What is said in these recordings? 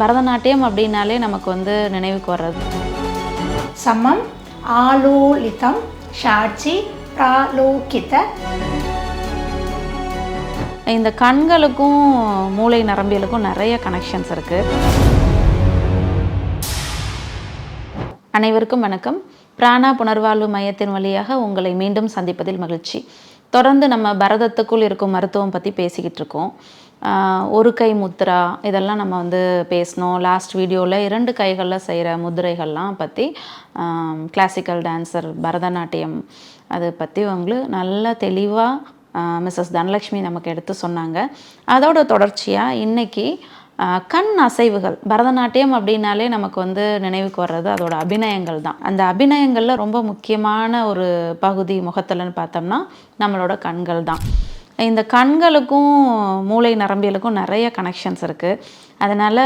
பரதநாட்டியம் அப்படின்னாலே நமக்கு வந்து நினைவுக்கு வர்றது. சமம். ஆலோலிதம் ஷாட்சி பிராலோகித இந்த கண்களுக்கும் மூளை நரம்பியலுக்கும் நிறைய கனெக்ஷன்ஸ் இருக்குது அனைவருக்கும் வணக்கம். பிராணா புனர்வாழ்வு மையத்தின் வழியாக உங்களை மீண்டும் சந்திப்பதில் மகிழ்ச்சி. தொடர்ந்து நம்ம பரதத்துக்குள் இருக்கும் மருத்துவம் பற்றி பேசிக்கிட்டு இருக்கோம். ஒரு கை முத்ரா இதெல்லாம் நம்ம வந்து பேசினோம் லாஸ்ட் வீடியோவில் இரண்டு கைகளில் செய்கிற முதிரைகள்லாம் பற்றி கிளாசிக்கல் டான்ஸர் பரதநாட்டியம் அதை பற்றி உங்களுக்கு நல்லா தெளிவாக மிஸ்ஸஸ் தனலக்ஷ்மி நமக்கு எடுத்து சொன்னாங்க. அதோட தொடர்ச்சியாக இன்றைக்கி கண் அசைவுகள் பரதநாட்டியம் அப்படின்னாலே நமக்கு வந்து நினைவுக்கு வர்றது அதோட அபிநயங்கள் தான். அந்த அபிநயங்களில் ரொம்ப முக்கியமான ஒரு பகுதி முகத்துலன்னு பார்த்தோம்னா நம்மளோட கண்கள் தான். இந்த கண்களுக்கும் மூளை நரம்பியலுக்கும் நிறைய கனெக்ஷன்ஸ் இருக்குது அதனால்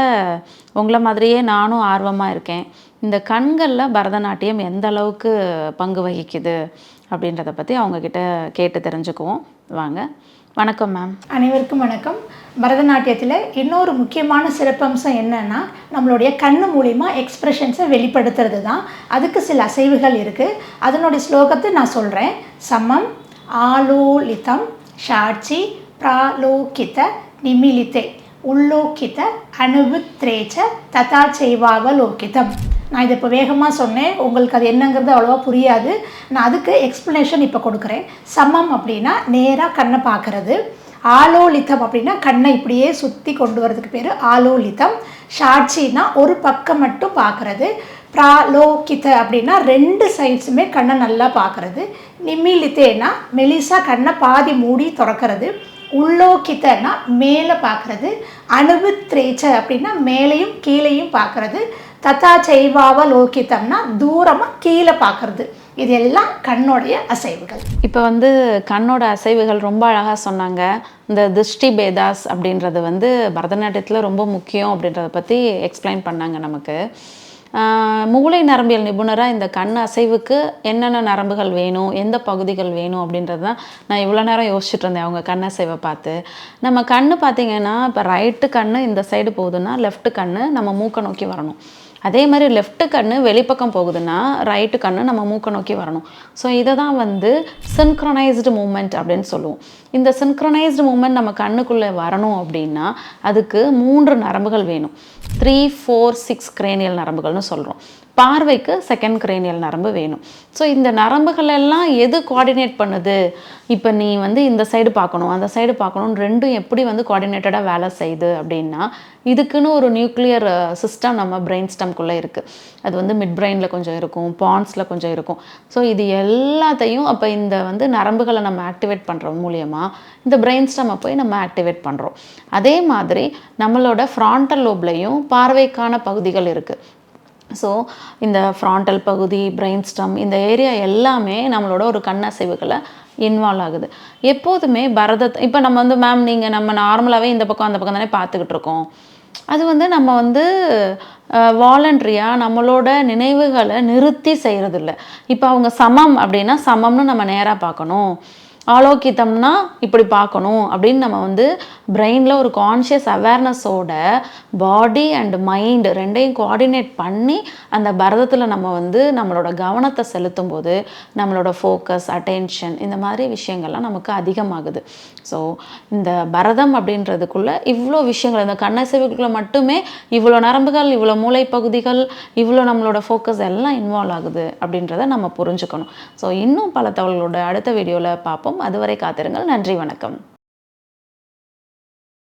உங்களை மாதிரியே நானும் ஆர்வமாக இருக்கேன். இந்த கண்களில் பரதநாட்டியம் எந்த அளவுக்கு பங்கு வகிக்குது அப்படின்றத பற்றி அவங்கக்கிட்ட கேட்டு தெரிஞ்சுக்குவோம். வாங்க. வணக்கம் மேம் அனைவருக்கும் வணக்கம். பரதநாட்டியத்தில் இன்னொரு முக்கியமான சிறப்பம்சம் என்னென்னா நம்மளுடைய கண் மூலிமா எக்ஸ்ப்ரெஷன்ஸை வெளிப்படுத்துறது தான் அதுக்கு சில அசைவுகள் இருக்குது அதனுடைய ஸ்லோகத்தை நான் சொல்கிறேன் சமம் ஆலோலிதம் ஷாட்சி பிராலோகித நிமிலிதே உல்லோகித அனுபுத்ரேச்ச ததா செய்வாவலோகிதம் நான் இதை இப்போ வேகமாக சொன்னேன் உங்களுக்கு அது என்னங்கிறது அவ்வளோவா புரியாது நான் அதுக்கு எக்ஸ்ப்ளனேஷன் இப்போ கொடுக்குறேன் சமம் அப்படின்னா நேராக கண்ணை பார்க்கறது ஆலோலித்தம் அப்படின்னா கண்ணை இப்படியே சுற்றி கொண்டு வரதுக்கு பேர் ஆலோலிதம் ஷாட்சின்னா ஒரு பக்கம் மட்டும் பார்க்கறது பிராலோகித அப்படின்னா ரெண்டு சைட்ஸுமே கண்ணை நல்லா பார்க்குறது. நிமிலித்தேனா மெலிசா கண்ணை பாதி மூடி திறக்கிறது. உள்ளோக்கித்தனா மேலே பார்க்குறது. அணுவு திரேச்ச அப்படின்னா மேலேயும் கீழேயும் பார்க்குறது. தத்தா செய்வாவ லோகித்தம்னா தூரமாக கீழே பார்க்குறது. இது எல்லாம் கண்ணோடைய அசைவுகள். இப்போ வந்து கண்ணோட அசைவுகள் ரொம்ப அழகாக சொன்னாங்க. இந்த திருஷ்டி பேதாஸ் அப்படின்றது வந்து பரதநாட்டியத்தில் ரொம்ப முக்கியம் அப்படின்றத பற்றி எக்ஸ்பிளைன் பண்ணாங்க நமக்கு. மூளை நரம்பியல் நிபுணராக இந்த கண் அசைவுக்கு என்னென்ன நரம்புகள் வேணும் எந்த பகுதிகள் வேணும் அப்படின்றது தான் நான் இவ்வளோ நேரம் யோசிச்சுட்டு இருந்தேன் அவங்க கண் அசைவை பார்த்து. நம்ம கண் பார்த்தீங்கன்னா இப்போ ரைட்டு கண் இந்த சைடு போகுதுன்னா லெஃப்ட் கண் நம்ம மூக்கை நோக்கி வரணும். அதே மாதிரி லெஃப்ட் கண்ணு வெளிப்பக்கம் போகுதுன்னா ரைட்டு கண் நம்ம மூக்கை நோக்கி வரணும். ஸோ இதை தான் வந்து சின்க்ரனைஸ்டு மூமெண்ட் அப்படின்னு சொல்லுவோம். இந்த சின்க்ரனைஸ்டு மூமெண்ட் நம்ம கண்ணுக்குள்ளே வரணும் அப்படின்னா அதுக்கு மூன்று நரம்புகள் வேணும். த்ரீ ஃபோர் சிக்ஸ் கிரேனியல் நரம்புகள்னு சொல்கிறோம் பார்வைக்கு செகண்ட் கிரேனியல் நரம்பு வேணும். ஸோ இந்த நரம்புகள் எல்லாம் எது கோஆர்டினேட் பண்ணுது? இப்போ நீ வந்து இந்த சைடு பார்க்கணும் அந்த சைடு பார்க்கணும் ரெண்டும் எப்படி வந்து கோஆர்டினேட்டடாக வேலை செய்யுது அப்படின்னா இதுக்குன்னு ஒரு நியூக்ளியர் சிஸ்டம் நம்ம பிரெயின் ஸ்டம்குள்ளே இருக்குது அது வந்து மிட் பிரெயினில் கொஞ்சம் இருக்கும் பான்ஸில் கொஞ்சம் இருக்கும். ஸோ இது எல்லாத்தையும் அப்போ இந்த வந்து நரம்புகளை நம்ம ஆக்டிவேட் பண்ணுற மூலியமாக இந்த பிரெயின் ஸ்டம்மை போய் நம்ம ஆக்டிவேட் பண்ணுறோம் அதே மாதிரி நம்மளோட ஃப்ராண்டல் லோப்லையும் பார்வைக்கான பகுதிகள் இருக்குது ஸோ இந்த ஃப்ராண்டல் பகுதி பிரெயின் ஸ்டம் இந்த ஏரியா எல்லாமே நம்மளோட ஒரு கண்ணசைவுகளை இன்வால்வ் ஆகுது. எப்போதுமே பரதத் இப்போ நம்ம வந்து மேம் நீங்கள் நம்ம நார்மலாகவே இந்த பக்கம் அந்த பக்கம் தானே பார்த்துக்கிட்டு இருக்கோம். அது வந்து நம்ம வந்து வாலண்ட்ரியாக நம்மளோட நினைவுகளை நிறுத்தி செய்கிறதில்ல இப்போ அவங்க சமம் அப்படின்னா சமம்னு நம்ம நேராக பார்க்கணும். ஆலோக்கித்தம்னா இப்படி பார்க்கணும் அப்படின்னு நம்ம வந்து பிரெயினில் ஒரு கான்ஷியஸ் அவேர்னஸோட பாடி அண்ட் மைண்டு ரெண்டையும் கோஆர்டினேட் பண்ணி அந்த பரதத்தில் நம்ம வந்து நம்மளோட கவனத்தை செலுத்தும் போது நம்மளோட ஃபோக்கஸ் அட்டென்ஷன் இந்த மாதிரி விஷயங்கள்லாம் நமக்கு அதிகமாகுது. ஸோ இந்த பரதம் அப்படின்றதுக்குள்ளே இவ்வளோ விஷயங்கள் இந்த கண்ணசைவுக்குள்ளே மட்டுமே இவ்வளோ நரம்புகள் இவ்வளோ மூளை பகுதிகள் இவ்வளோ நம்மளோட ஃபோக்கஸ் எல்லாம் இன்வால்வ் ஆகுது அப்படின்றத நம்ம புரிஞ்சுக்கணும். ஸோ இன்னும் பல தகவல்களோட அடுத்த வீடியோவில் பார்ப்போம். அதுவரை காத்திருங்கள். நன்றி வணக்கம்.